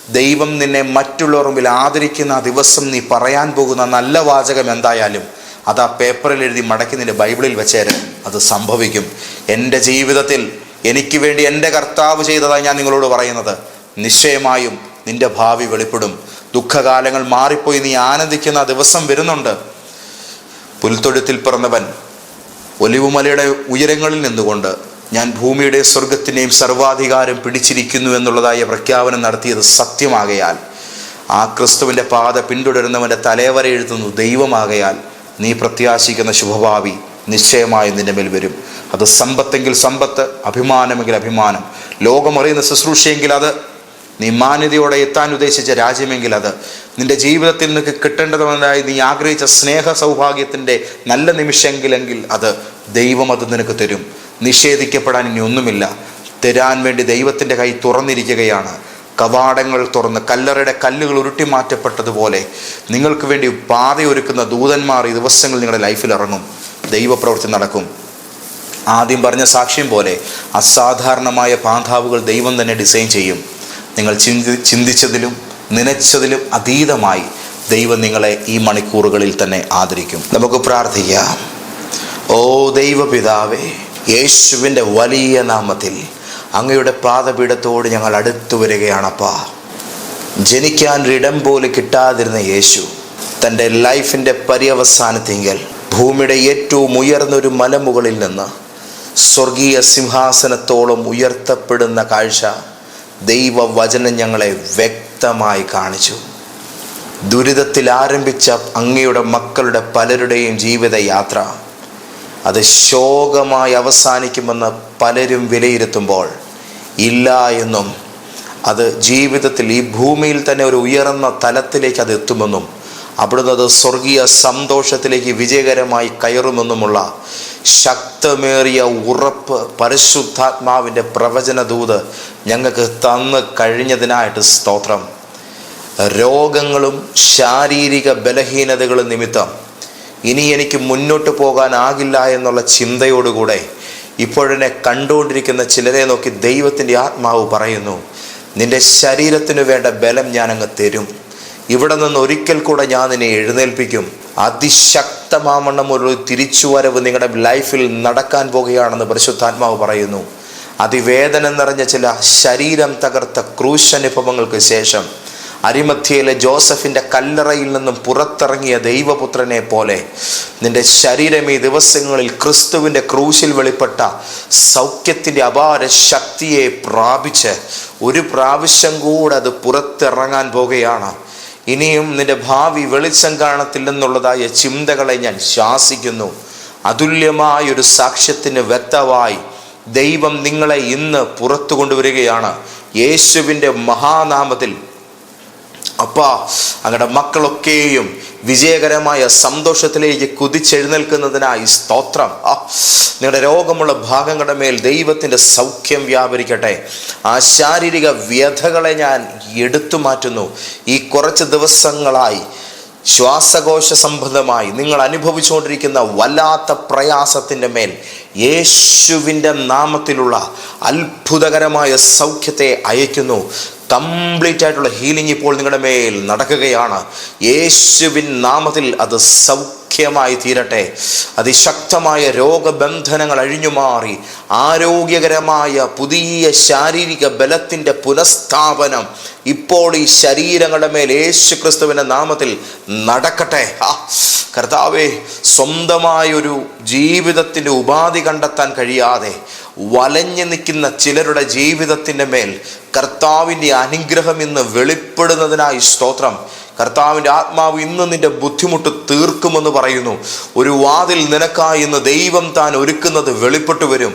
ദൈവം നിന്നെ മറ്റുള്ളവർ മുമ്പിൽ ആദരിക്കുന്ന ആ ദിവസം നീ പറയാൻ പോകുന്ന നല്ല വാചകം എന്തായാലും അത് ആ പേപ്പറിൽ എഴുതി മടക്കി നിന്റെ ബൈബിളിൽ വെച്ചേര്. അത് സംഭവിക്കും. എന്റെ ജീവിതത്തിൽ എനിക്ക് വേണ്ടി എന്റെ കർത്താവ് ചെയ്തതായി ഞാൻ നിങ്ങളോട് പറയുന്നത്. നിശ്ചയമായും നിന്റെ ഭാവി വെളിപ്പെടും. ദുഃഖകാലങ്ങൾ മാറിപ്പോയി. നീ ആനന്ദിക്കുന്ന ദിവസം വരുന്നുണ്ട്. പുൽത്തൊഴുത്തിൽ പിറന്നവൻ ഒലിവുമലയുടെ ഉയരങ്ങളിൽ നിന്നുകൊണ്ട് ഞാൻ ഭൂമിയുടെ സ്വർഗത്തിന്റെയും സർവാധികാരം പിടിച്ചിരിക്കുന്നു എന്നുള്ളതായ പ്രഖ്യാപനം നടത്തിയത് സത്യമാകയാൽ ആ ക്രിസ്തുവിന്റെ പാത പിന്തുടരുന്നവന്റെ തലേവരെ എഴുതുന്നു ദൈവമാകയാൽ നീ പ്രത്യാശിക്കുന്ന ശുഭഭാവി നിശ്ചയമായും നിന്റെ മേൽ വരും. അത് സമ്പത്തെങ്കിൽ സമ്പത്ത് അഭിമാനമെങ്കിൽ അഭിമാനം. ലോകമറിയുന്ന ശുശ്രൂഷയെങ്കിൽ അത് നീ മാന്യതയോടെ എത്താൻ ഉദ്ദേശിച്ച രാജ്യമെങ്കിൽ അത്. നിന്റെ ജീവിതത്തിൽ നിനക്ക് കിട്ടേണ്ടതായി നീ ആഗ്രഹിച്ച സ്നേഹ സൗഭാഗ്യത്തിന്റെ നല്ല നിമിഷമെങ്കിലെങ്കിൽ അത് ദൈവം അത് നിനക്ക് തരും. നിഷേധിക്കപ്പെടാൻ ഇനി ഒന്നുമില്ല. തരാൻ വേണ്ടി ദൈവത്തിന്റെ കൈ തുറന്നിരിക്കുകയാണ്. കവാടങ്ങൾ തുറന്ന് കല്ലറയുടെ കല്ലുകൾ ഉരുട്ടി മാറ്റപ്പെട്ടതുപോലെ നിങ്ങൾക്ക് വേണ്ടി പാതയൊരുക്കുന്ന ദൂതന്മാർ ഈ ദിവസങ്ങൾ നിങ്ങളുടെ ലൈഫിൽ ഇറങ്ങും. ദൈവപ്രവൃത്തി നടക്കും. ആദ്യം പറഞ്ഞ സാക്ഷ്യം പോലെ അസാധാരണമായ പാന്താവുകൾ ദൈവം തന്നെ ഡിസൈൻ ചെയ്യും. നിങ്ങൾ ചിന്തി ചിന്തിച്ചതിലും നനച്ചതിലും അതീതമായി ദൈവം നിങ്ങളെ ഈ മണിക്കൂറുകളിൽ തന്നെ ആദരിക്കും. നമുക്ക് പ്രാർത്ഥിക്കാം. ഓ ദൈവപിതാവേ യേശുവിന്റെ വലിയ നാമത്തിൽ അങ്ങയുടെ പാദപീഠത്തോട് ഞങ്ങൾ അടുത്തു വരികയാണപ്പാ. ജനിക്കാൻ ഒരിടം പോലെ കിട്ടാതിരുന്ന യേശു തന്റെ ലൈഫിന്റെ പര്യവസാനത്തെങ്കിൽ ഭൂമിയുടെ ഏറ്റവും ഉയർന്നൊരു മലമുകളിൽ നിന്ന് സ്വർഗീയ സിംഹാസനത്തോളം ഉയർത്തപ്പെടുന്ന കാഴ്ച ദൈവവചനം ഞങ്ങളെ വ്യക്തമായി കാണിച്ചു. ദുരിതത്തിൽ ആരംഭിച്ച അങ്ങയുടെ മക്കളുടെ പലരുടെയും ജീവിതയാത്ര അത് ശോകമായി അവസാനിക്കുമെന്ന് പലരും വിലയിരുത്തുമ്പോൾ ഇല്ല എന്നും അത് ജീവിതത്തിൽ ഈ ഭൂമിയിൽ തന്നെ ഒരു ഉയർന്ന തലത്തിലേക്ക് അത് എത്തുമെന്നും അവിടുന്ന് അത് സ്വർഗീയ സന്തോഷത്തിലേക്ക് വിജയകരമായി കയറുമെന്നുമുള്ള ശക്തമേറിയ ഉറപ്പ് പരിശുദ്ധാത്മാവിന്റെ പ്രവചനദൂത് ഞങ്ങൾക്ക് തന്ന് കഴിഞ്ഞതിനായിട്ട് സ്തോത്രം. രോഗങ്ങളും ശാരീരിക ബലഹീനതകളും നിമിത്തം ഇനി എനിക്ക് മുന്നോട്ട് പോകാനാകില്ല എന്നുള്ള ചിന്തയോടുകൂടെ ഇപ്പോഴെന്നെ കണ്ടുകൊണ്ടിരിക്കുന്ന ചിലരെ നോക്കി ദൈവത്തിന്റെ ആത്മാവ് പറയുന്നു നിന്റെ ശരീരത്തിന് വേണ്ട ബലം ഞാനങ്ങ് തരും. ഇവിടെ നിന്ന് ഒരിക്കൽ കൂടെ ഞാൻ നിന്നെ എഴുന്നേൽപ്പിക്കും. അതിശക്തമാവണം ഒരു തിരിച്ചുവരവ് നിങ്ങളുടെ ലൈഫിൽ നടക്കാൻ പോകുകയാണെന്ന് പരിശുദ്ധാത്മാവ് പറയുന്നു. അതിവേദന നിറഞ്ഞ ചില ശരീരം തകർത്ത ക്രൂശനുഭവങ്ങൾക്ക് ശേഷം അരിമധ്യയിലെ ജോസഫിന്റെ കല്ലറയിൽ നിന്നും പുറത്തിറങ്ങിയ ദൈവപുത്രനെ പോലെ നിന്റെ ശരീരം ഈ ദിവസങ്ങളിൽ ക്രിസ്തുവിന്റെ ക്രൂശിൽ വെളിപ്പെട്ട സൗഖ്യത്തിന്റെ അപാര ശക്തിയെ പ്രാപിച്ച് ഒരു പ്രാവശ്യം കൂടെ അത് പുറത്തിറങ്ങാൻ പോകുകയാണ്. ഇനിയും നിന്റെ ഭാവി വെളിച്ചം കാണത്തില്ലെന്നുള്ളതായ ചിന്തകളെ ഞാൻ ശാസിക്കുന്നു. അതുല്യമായ ഒരു സാക്ഷ്യത്തിന് വ്യക്തമായി ദൈവം നിങ്ങളെ ഇന്ന് പുറത്തു കൊണ്ടുവരികയാണ്. യേശുവിന്റെ മഹാനാമത്തിൽ അപ്പാ അങ്ങടെ മക്കളൊക്കെയും വിജയകരമായ സന്തോഷത്തിലേക്ക് കുതിച്ചെഴുന്നേൽക്കുന്നതിനായി സ്തോത്രം. ആ നിങ്ങളുടെ രോഗമുള്ള ഭാഗങ്ങളുടെ മേൽ ദൈവത്തിന്റെ സൗഖ്യം വ്യാപരിക്കട്ടെ. ആ ശാരീരിക വ്യഥകളെ ഞാൻ എടുത്തു മാറ്റുന്നു. ഈ കുറച്ച് ദിവസങ്ങളായി ശ്വാസകോശ സംബന്ധമായി നിങ്ങൾ അനുഭവിച്ചുകൊണ്ടിരിക്കുന്ന വല്ലാത്ത പ്രയാസത്തിന്റെ മേൽ യേശുവിന്റെ നാമത്തിലുള്ള അത്ഭുതകരമായ സൗഖ്യത്തെ അയക്കുന്നു കംപ്ലീറ്റ് ആയിട്ടുള്ള ഹീലിംഗ് ഇപ്പോൾ നിങ്ങളുടെ മേൽ നടക്കുകയാണ്. യേശുവിൻ നാമത്തിൽ അത് സൗഖ്യമായി തീരട്ടെ. അതിശക്തമായ രോഗബന്ധനങ്ങൾ അഴിഞ്ഞുമാറി. ആരോഗ്യകരമായ പുതിയ ശാരീരിക ബലത്തിന്റെ പുനഃസ്ഥാപനം ഇപ്പോൾ ഈ ശരീരങ്ങളുടെ മേൽ യേശു ക്രിസ്തുവിന്റെ നാമത്തിൽ നടക്കട്ടെ. കർത്താവെ സ്വന്തമായൊരു ജീവിതത്തിന്റെ ഉപാധി കണ്ടെത്താൻ കഴിയാതെ വലഞ്ഞു നിൽക്കുന്ന ചിലരുടെ ജീവിതത്തിന്റെ മേൽ കർത്താവിന്റെ അനുഗ്രഹം ഇന്ന് വെളിപ്പെടുന്നതിനായി സ്തോത്രം. കർത്താവിന്റെ ആത്മാവ് ഇന്ന് നിന്റെ ബുദ്ധിമുട്ട് തീർക്കുമെന്ന് പറയുന്നു. ഒരു വാതിൽ നിനക്കായി ഇന്ന് ദൈവം താൻ ഒരുക്കുന്നത് വെളിപ്പെട്ടു വരും.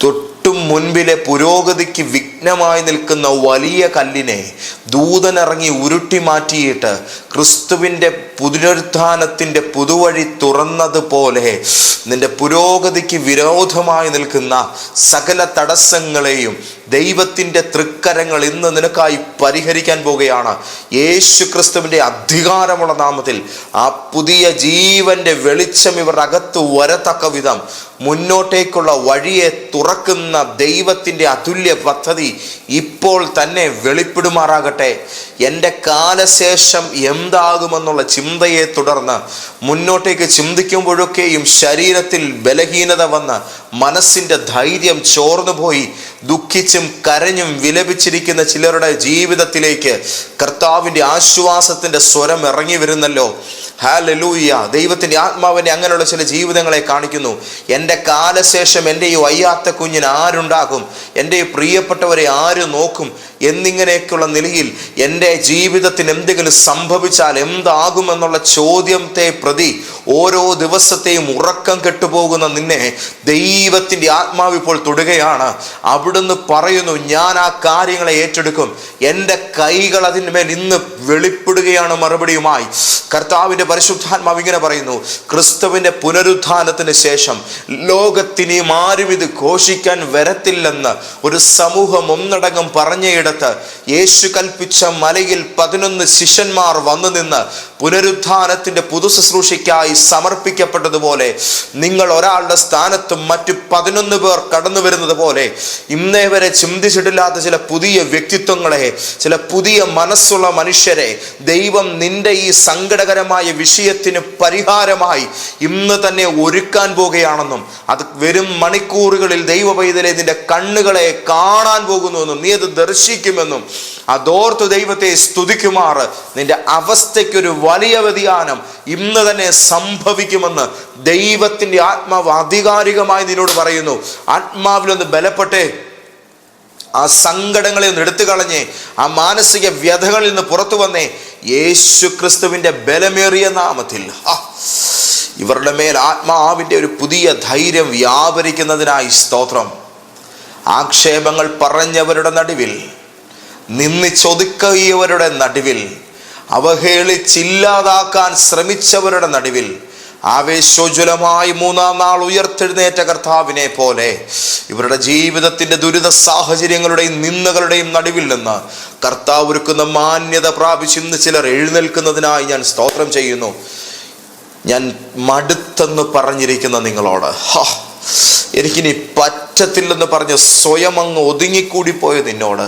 തൊട്ടും മുൻപിലെ പുരോഗതിക്ക് വിഘ്നമായി നിൽക്കുന്ന വലിയ കല്ലിനെ ദൂതനിറങ്ങി ഉരുട്ടി മാറ്റിയിട്ട് ക്രിസ്തുവിന്റെ പുനരുത്ഥാനത്തിന്റെ പുതുവഴി തുറന്നതുപോലെ നിന്റെ പുരോഗതിക്ക് വിരോധമായി നിൽക്കുന്ന സകല തടസ്സങ്ങളെയും ദൈവത്തിന്റെ തൃക്കരങ്ങൾ ഇന്ന് നിനക്കായി പരിഹരിക്കാൻ പോവുകയാണ്. യേശു ക്രിസ്തുവിന്റെ അധികാരമുള്ള നാമത്തിൽ ആ പുതിയ ജീവന്റെ വെളിച്ചം ഇവരുടെ അകത്ത് വരത്തക്ക വിധം മുന്നോട്ടേക്കുള്ള വഴിയെ തുറക്കുന്ന ദൈവത്തിന്റെ അതുല്യ പദ്ധതി ഇപ്പോൾ തന്നെ വെളിപ്പെടുമാറാകട്ടെ. എന്റെ കാലശേഷം എന്താകുമെന്നുള്ള ചിന്ത ചിന്തയെ തുടർന്ന് മുന്നോട്ടേക്ക് ചിന്തിക്കുമ്പോഴൊക്കെയും ശരീരത്തിൽ ബലഹീനത വന്ന് മനസ്സിന്റെ ധൈര്യം ചോർന്നുപോയി ദുഃഖിച്ചും കരഞ്ഞും വിലപിച്ചിരിക്കുന്ന ചിലരുടെ ജീവിതത്തിലേക്ക് കർത്താവിന്റെ ആശ്വാസത്തിന്റെ സ്വരം ഇറങ്ങി വരുന്നല്ലോ. ഹാലലൂയ ദൈവത്തിന്റെ ആത്മാവിനെ അങ്ങനെയുള്ള ചില ജീവിതങ്ങളെ കാണിക്കുന്നു. എന്റെ കാലശേഷം എന്റെ ഈ വയ്യാത്ത കുഞ്ഞിന് ആരുണ്ടാകും? എന്റെ പ്രിയപ്പെട്ടവരെ ആര് നോക്കും? എന്നിങ്ങനെയൊക്കെയുള്ള നിലയിൽ എന്റെ ജീവിതത്തിന് എന്തെങ്കിലും സംഭവിച്ചാൽ എന്താകുമെന്നുള്ള ചോദ്യത്തെ പ്രതി ഓരോ ദിവസത്തെയും ഉറക്കം കെട്ടുപോകുന്ന നിന്നെ ദൈവത്തിന്റെ ആത്മാവ് ഇപ്പോൾ തൊടുകയാണ്. അവിടുന്ന് പറയുന്നു ഞാൻ ആ കാര്യങ്ങളെ ഏറ്റെടുക്കും. എന്റെ കൈകൾ അതിന്മേൽ മേൽ ഇന്ന് വെളിപ്പെടുകയാണ് മറുപടിയുമായി. കർത്താവിന്റെ പരിശുദ്ധാത്മാവ് ഇങ്ങനെ പറയുന്നു ക്രിസ്തുവിന്റെ പുനരുത്ഥാനത്തിന് ശേഷം ലോകത്തിനെയും ആരും ഇത് ഘോഷിക്കാൻ വരത്തില്ലെന്ന് ഒരു സമൂഹം ഒന്നടങ്കം പറഞ്ഞയിടത്ത് യേശു കൽപ്പിച്ച മലയിൽ പതിനൊന്ന് ശിഷ്യന്മാർ വന്നു നിന്ന് പുനരുത്ഥാനത്തിന്റെ പുതുശുശ്രൂഷയ്ക്കായി സമർപ്പിക്കപ്പെട്ടതുപോലെ നിങ്ങൾ ഒരാളുടെ സ്ഥാനത്തും മറ്റു പതിനൊന്ന് പേർ കടന്നു വരുന്നത് പോലെ ഇന്നേ വരെ ചിന്തിച്ചിട്ടില്ലാത്ത ചില പുതിയ വ്യക്തിത്വങ്ങളെ ചില പുതിയ മനസ്സുള്ള മനുഷ്യരെ ദൈവം നിന്റെ ഈ സങ്കടകരമായ വിഷയത്തിന് പരിഹാരമായി ഇന്ന് തന്നെ ഒരുക്കാൻ പോകുകയാണെന്നും അത് വരും മണിക്കൂറുകളിൽ ദൈവ പൈതലെ നിന്റെ കണ്ണുകളെ കാണാൻ പോകുന്നുവെന്നും നീ അത് ദർശിക്കുമെന്നും അതോർത്ത് ദൈവത്തെ സ്തുതിക്കുമാറ് നിന്റെ അവസ്ഥയ്ക്കൊരു വലിയ വ്യതിയാനം ഇന്ന് തന്നെ സംഭവിക്കുമെന്ന് ദൈവത്തിന്റെ ആത്മാവ് ആധികാരികമായി നിന്നോട് പറയുന്നു. ആത്മാവിലൊന്ന് ബലപ്പെട്ടേ ആ സങ്കടങ്ങളിൽ നിന്ന് എടുത്തു കളഞ്ഞ് ആ മാനസിക വ്യഥകളിൽ നിന്ന് പുറത്തു വന്നേ. യേശു ക്രിസ്തുവിന്റെ ബലമേറിയ നാമത്തിൽ. ഇവരുടെ മേൽ ആത്മാവിന്റെ ഒരു പുതിയ ധൈര്യം വ്യാപരിക്കുന്നതിനായി സ്തോത്രം. ആക്ഷേപങ്ങൾ പറഞ്ഞവരുടെ നടുവിൽ നിന്നിച്ചൊതുക്കിയവരുടെ നടുവിൽ അവഹേളിച്ചില്ലാതാക്കാൻ ശ്രമിച്ചവരുടെ നടുവിൽ ആവേശോജ്വലമായി മൂന്നാം നാൾ ഉയർത്തെഴുന്നേറ്റ കർത്താവിനെ പോലെ ഇവരുടെ ജീവിതത്തിന്റെ ദുരിത സാഹചര്യങ്ങളുടെയും നിന്ദകളുടെയും നടുവിൽ നിന്ന് കർത്താവ് ഒരുക്കുന്ന മാന്യത പ്രാപിച്ച് ഇന്ന് ചിലർ എഴുന്നേൽക്കുന്നതിനായി ഞാൻ സ്തോത്രം ചെയ്യുന്നു. ഞാൻ മടുത്തെന്ന് പറഞ്ഞിരിക്കുന്ന നിങ്ങളോട് ഹാ, എനിക്കിനി പറ്റത്തില്ലെന്ന് പറഞ്ഞ് സ്വയം അങ്ങ് ഒതുങ്ങിക്കൂടി നിന്നോട്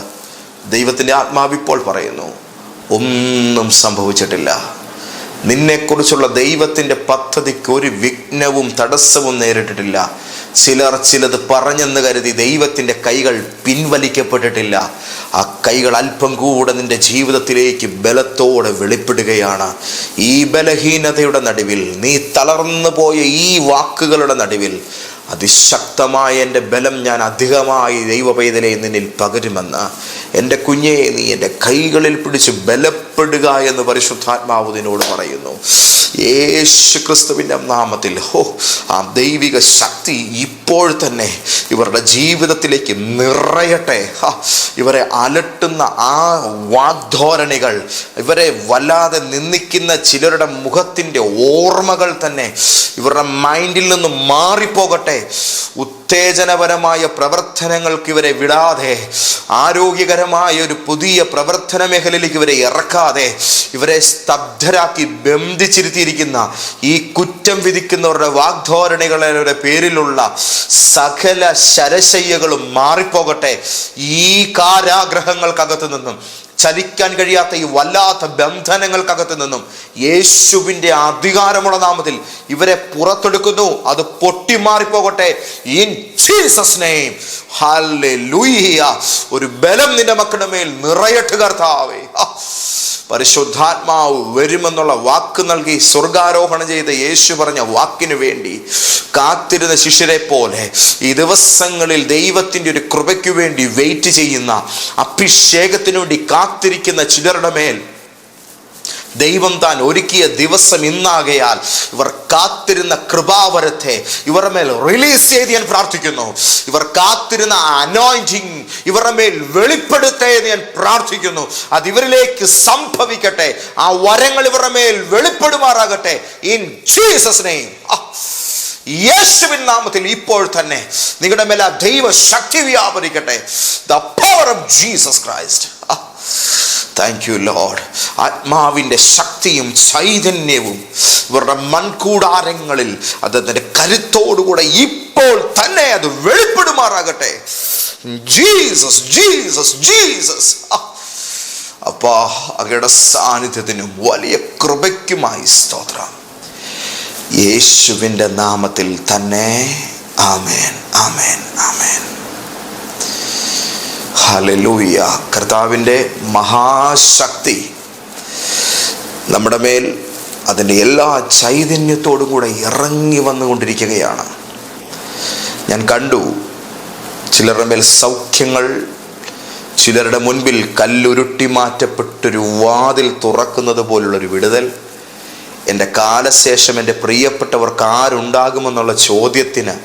ദൈവത്തിന്റെ ആത്മാവ് ഇപ്പോൾ പറയുന്നു ഒന്നും സംഭവിച്ചിട്ടില്ല. നിന്നെക്കുറിച്ചുള്ള ദൈവത്തിന്റെ പദ്ധതിക്ക് ഒരു വിഘ്നവും തടസ്സവും നേരിട്ടിട്ടില്ല. ചിലർ ചിലത് പറഞ്ഞെന്ന് കരുതി ദൈവത്തിന്റെ കൈകൾ പിൻവലിക്കപ്പെട്ടിട്ടില്ല. ആ കൈകൾ അല്പം കൂടെ നിന്റെ ജീവിതത്തിലേക്ക് ബലത്തോടെ വെളിപ്പെടുകയാണ്. ഈ ബലഹീനതയുടെ നടുവിൽ നീ തളർന്നു പോയ ഈ വാക്കുകളുടെ നടുവിൽ അതിശക്തമായ എന്റെ ബലം ഞാൻ അധികമായി ദൈവപൈതലെ നിന്നിൽ പകരുമെന്ന് എന്റെ കുഞ്ഞെ നീ എന്റെ കൈകളിൽ പിടിച്ച് ബലപ്പെടുക എന്ന് പരിശുദ്ധാത്മാവ് നിന്നോട് പറയുന്നു. യേശു ക്രിസ്തുവിന്റെ നാമത്തിൽ ഹോ ആ ദൈവിക ശക്തി ഇപ്പോൾ തന്നെ ഇവരുടെ ജീവിതത്തിലേക്ക് നിറയട്ടെ. ഇവരെ അലട്ടുന്ന ആ വാഗ്ധോരണികൾ ഇവരെ വല്ലാതെ നിന്ദിക്കുന്ന ചിലരുടെ മുഖത്തിന്റെ ഓർമ്മകൾ തന്നെ ഇവരുടെ മൈൻഡിൽ നിന്ന് മാറിപ്പോകട്ടെ. Moisés, o ഉത്തേജനപരമായ പ്രവർത്തനങ്ങൾക്ക് ഇവരെ വിടാതെ ആരോഗ്യകരമായ ഒരു പുതിയ പ്രവർത്തന മേഖലയിലേക്ക് ഇവരെ ഇറക്കാതെ ഇവരെ സ്തബ്ധരാക്കി ബന്ധിച്ചിരുത്തിയിരിക്കുന്ന ഈ കുറ്റം വിധിക്കുന്നവരുടെ വാഗ്ധോരണികളുടെ പേരിലുള്ള സകല ശരശയ്യകളും മാറിപ്പോകട്ടെ. ഈ കാരാഗ്രഹങ്ങൾക്കകത്ത് നിന്നും ചലിക്കാൻ കഴിയാത്ത ഈ വല്ലാത്ത ബന്ധനങ്ങൾക്കകത്ത് നിന്നും യേശുവിന്റെ അധികാരമുള്ള നാമത്തിൽ ഇവരെ പുറത്തെടുക്കുന്നു. അത് പൊട്ടിമാറിപ്പോകട്ടെ. ഇൻ ജീസസ് നെയിം ഒരു ബലം നിന്റെ മക്കളുടെ മേൽ നിറയട്ട് കർത്താവേ. പരിശുദ്ധാത്മാവ് വരുമെന്നുള്ള വാക്ക് നൽകി സ്വർഗാരോഹണം ചെയ്ത യേശു പറഞ്ഞ വാക്കിനു വേണ്ടി കാത്തിരുന്ന ശിഷ്യരെ പോലെ ഈ ദിവസങ്ങളിൽ ദൈവത്തിന്റെ ഒരു കൃപയ്ക്ക് വേണ്ടി വെയിറ്റ് ചെയ്യുന്ന അഭിഷേകത്തിനു വേണ്ടി കാത്തിരിക്കുന്ന ചിലരുടെ മേൽ ദൈവം താൻ ഒരുക്കിയ ദിവസം ഇന്നാകയാൽ ഇവർ കാത്തിരുന്ന കൃപാവരത്തെ ഇവരുടെ മേൽ റിലീസ് ചെയ്ത് ഞാൻ പ്രാർത്ഥിക്കുന്നു. ഇവർ കാത്തിരുന്ന അനോയിന്റിങ് ഇവരുടെ മേൽ വെളിപ്പെടുത്തേ എന്ന് ഞാൻ പ്രാർത്ഥിക്കുന്നു. അത് ഇവരിലേക്ക് സംഭവിക്കട്ടെ. ആ വരങ്ങൾ ഇവരുടെ മേൽ വെളിപ്പെടുമാറാകട്ടെ ഇൻ ജീസസ് നെയിം യേശുവിൻ നാമത്തിൽ ഇപ്പോൾ തന്നെ നിങ്ങളുടെ മേലെ ആ ദൈവ ശക്തി വ്യാപരിക്കട്ടെ the power of Jesus Christ thank you Lord ആത്മാവിന്റെ ശക്തിയും ചൈതന്യവും ഇവരുടെ മൺകൂടാരങ്ങളിൽ അതിന്റെ കരുത്തോടുകൂടെ ഇപ്പോൾ തന്നെ അത് വെളിപ്പെടുമാറാകട്ടെ. Jesus Jesus Jesus. അപ്പാ അങ്ങയുടെ സാന്നിധ്യത്തിനും വലിയ കൃപയ്ക്കുമായി സ്തോത്രം. യേശുവിന്റെ നാമത്തിൽ തന്നെ. ആമേൻ ആമേൻ ആമേൻ. ഹലലൂയ കർത്താവിന്റെ മഹാശക്തി നമ്മുടെ മേൽ അതിന്റെ എല്ലാ ചൈതന്യത്തോടും കൂടെ ഇറങ്ങി വന്നുകൊണ്ടിരിക്കുകയാണ്. ഞാൻ കണ്ടു ചിലരുടെ മേൽ സൗഖ്യങ്ങൾ ചിലരുടെ മുൻപിൽ കല്ലുരുട്ടി മാറ്റപ്പെട്ടൊരു വാതിൽ തുറക്കുന്നത് പോലുള്ളൊരു വിടുതൽ. എന്റെ കാലശേഷം എന്റെ പ്രിയപ്പെട്ടവർക്ക് ആരുണ്ടാകുമെന്നുള്ള ചോദ്യത്തിന്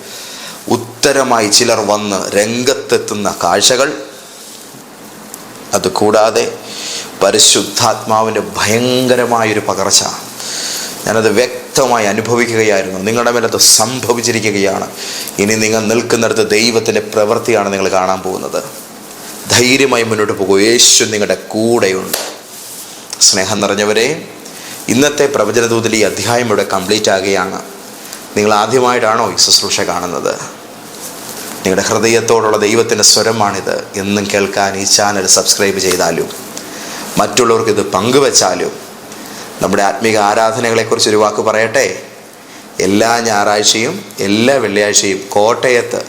ഉത്തരമായി ചിലർ വന്ന് രംഗത്തെത്തുന്ന കാഴ്ചകൾ. അതുകൂടാതെ പരിശുദ്ധാത്മാവിന്റെ ഭയങ്കരമായൊരു പകർച്ച ഞാനത് വ്യക്തമായി അനുഭവിക്കുകയായിരുന്നു. നിങ്ങളുടെ മേലത് സംഭവിച്ചിരിക്കുകയാണ്. ഇനി നിങ്ങൾ നിൽക്കുന്നിടത്ത് ദൈവത്തിന്റെ പ്രവൃത്തിയാണ് നിങ്ങൾ കാണാൻ പോകുന്നത്. ധൈര്യമായി മുന്നോട്ട് പോകുക യേശു നിങ്ങളുടെ കൂടെയുണ്ട്. സ്നേഹം നിറഞ്ഞവരെ ഇന്നത്തെ പ്രവചനദൂതിൽ ഈ അധ്യായം ഇവിടെ കംപ്ലീറ്റ് ആകുകയാണ് നിങ്ങൾ ആദ്യമായിട്ടാണോ ഈ ശുശ്രൂഷ കാണുന്നത്? നിങ്ങളുടെ ഹൃദയത്തോടുള്ള ദൈവത്തിന്റെ സ്വരമാണിത്. എന്നും കേൾക്കാൻ ഈ ചാനൽ സബ്സ്ക്രൈബ് ചെയ്താലും മറ്റുള്ളവർക്ക് ഇത് പങ്കുവച്ചാലും നമ്മുടെ ആത്മീക ആരാധനകളെക്കുറിച്ച് ഒരു വാക്ക് പറയട്ടെ. എല്ലാ ഞായറാഴ്ചയും എല്ലാ വെള്ളിയാഴ്ചയും കോട്ടയത്ത്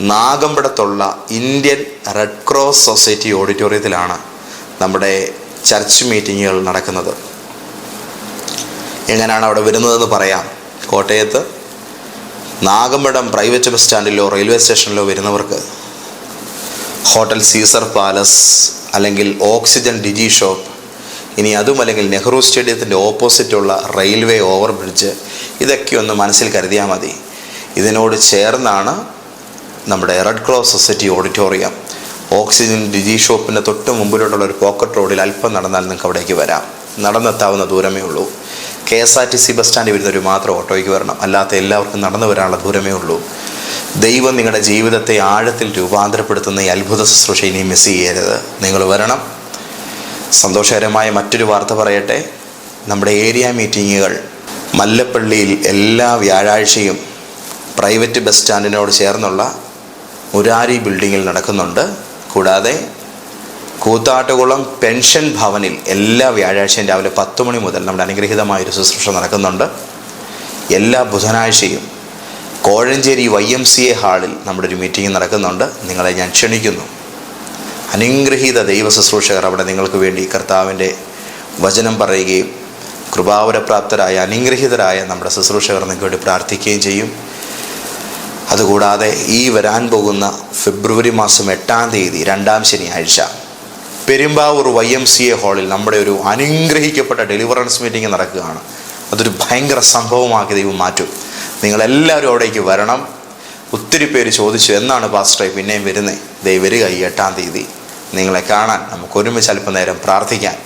നാഗമ്പടത്തുള്ള ഇന്ത്യൻ റെഡ് ക്രോസ് സൊസൈറ്റി ഓഡിറ്റോറിയത്തിലാണ് നമ്മുടെ ചർച്ച് മീറ്റിങ്ങുകൾ നടക്കുന്നത്. എങ്ങനെയാണ് അവിടെ വരുന്നതെന്ന് പറയാം. കോട്ടയത്ത് നാഗമ്പടം പ്രൈവറ്റ് ബസ് സ്റ്റാൻഡിലോ റെയിൽവേ സ്റ്റേഷനിലോ വരുന്നവർക്ക് ഹോട്ടൽ സീസർ പാലസ് അല്ലെങ്കിൽ ഓക്സിജൻ ഡിജി ഷോപ്പ് ഇനി അതും അല്ലെങ്കിൽ നെഹ്റു സ്റ്റേഡിയത്തിന്റെ ഓപ്പോസിറ്റുള്ള റെയിൽവേ ഓവർ ബ്രിഡ്ജ് ഇതൊക്കെ ഒന്ന് മനസ്സിൽ കരുതിയാൽ മതി. ഇതിനോട് ചേർന്നാണ് നമ്മുടെ Red Cross Society auditorium oxygen digi ഷോപ്പിന്റെ തൊട്ട് മുമ്പിലോട്ടുള്ള ഒരു പോക്കറ്റ് റോഡിൽ അല്പം നടന്നാൽ നിങ്ങൾക്ക് അവിടേക്ക് വരാം. നടന്നെത്താവുന്ന ദൂരമേ ഉള്ളൂ. K S R T C bus സ്റ്റാൻഡിൽ വരുന്നവർ മാത്രം ഓട്ടോയ്ക്ക് വരണം. അല്ലാത്ത എല്ലാവർക്കും നടന്നു വരാനുള്ള ദൂരമേ ഉള്ളൂ. ദൈവം നിങ്ങളുടെ ജീവിതത്തെ ആഴത്തിൽ രൂപാന്തരപ്പെടുത്തുന്ന ഈ അത്ഭുത ശുശ്രൂഷ ഇനി മിസ് ചെയ്യരുത്. നിങ്ങൾ വരണം. സന്തോഷകരമായ മറ്റൊരു വാർത്ത പറയട്ടെ. നമ്മുടെ ഏരിയ മീറ്റിങ്ങുകൾ മല്ലപ്പള്ളിയിൽ എല്ലാ വ്യാഴാഴ്ചയും പ്രൈവറ്റ് ബസ് സ്റ്റാൻഡിനോട് ചേർന്നുള്ള മുരാരി ബിൽഡിങ്ങിൽ നടക്കുന്നുണ്ട്. കൂടാതെ കൂത്താട്ടുകുളം പെൻഷൻ ഭവനിൽ എല്ലാ വ്യാഴാഴ്ചയും രാവിലെ പത്ത് മണി മുതൽ നമ്മുടെ അനുഗ്രഹീതമായൊരു ശുശ്രൂഷ നടക്കുന്നുണ്ട്. എല്ലാ ബുധനാഴ്ചയും Kozhencherry Y M C A ഹാളിൽ നമ്മുടെ ഒരു മീറ്റിംഗ് നടക്കുന്നുണ്ട്. നിങ്ങളെ ഞാൻ ക്ഷണിക്കുന്നു. അനുഗ്രഹീത ദൈവ ശുശ്രൂഷകർ അവിടെ നിങ്ങൾക്ക് വേണ്ടി കർത്താവിന്റെ വചനം പറയുകയും കൃപാവരപ്രാപ്തരായ അനുഗ്രഹീതരായ നമ്മുടെ ശുശ്രൂഷകർ നിങ്ങൾക്ക് വേണ്ടി പ്രാർത്ഥിക്കുകയും ചെയ്യും. അതുകൂടാതെ ഈ വരാൻ പോകുന്ന ഫെബ്രുവരി മാസം എട്ടാം തീയതി രണ്ടാം ശനിയാഴ്ച Perumbavoor Y M C A ഹാളിൽ നമ്മുടെ ഒരു അനുഗ്രഹിക്കപ്പെട്ട ഡെലിവറൻസ് മീറ്റിംഗ് നടക്കുകയാണ്. അതൊരു ഭയങ്കര സംഭവമാക്കി ദൈവം മാറ്റും. നിങ്ങളെല്ലാവരും അവിടേക്ക് വരണം. ഒത്തിരി പേര് ചോദിച്ചു എന്നാണ് പാസ്റ്ററെ പിന്നെയും വരുന്നത് ദൈ വരിക ഈ എട്ടാം തീയതി. നിങ്ങളെ കാണാൻ നമുക്ക് ഒരുമിച്ച് അല്പം നേരം പ്രാർത്ഥിക്കാൻ.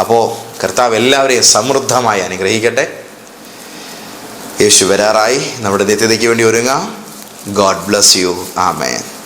അപ്പോൾ കർത്താവ് എല്ലാവരെയും സമൃദ്ധമായി അനുഗ്രഹിക്കട്ടെ. യേശു വരാറായി. നമ്മുടെ നിത്യതയ്ക്ക് വേണ്ടി ഒരുങ്ങാം. God bless you amen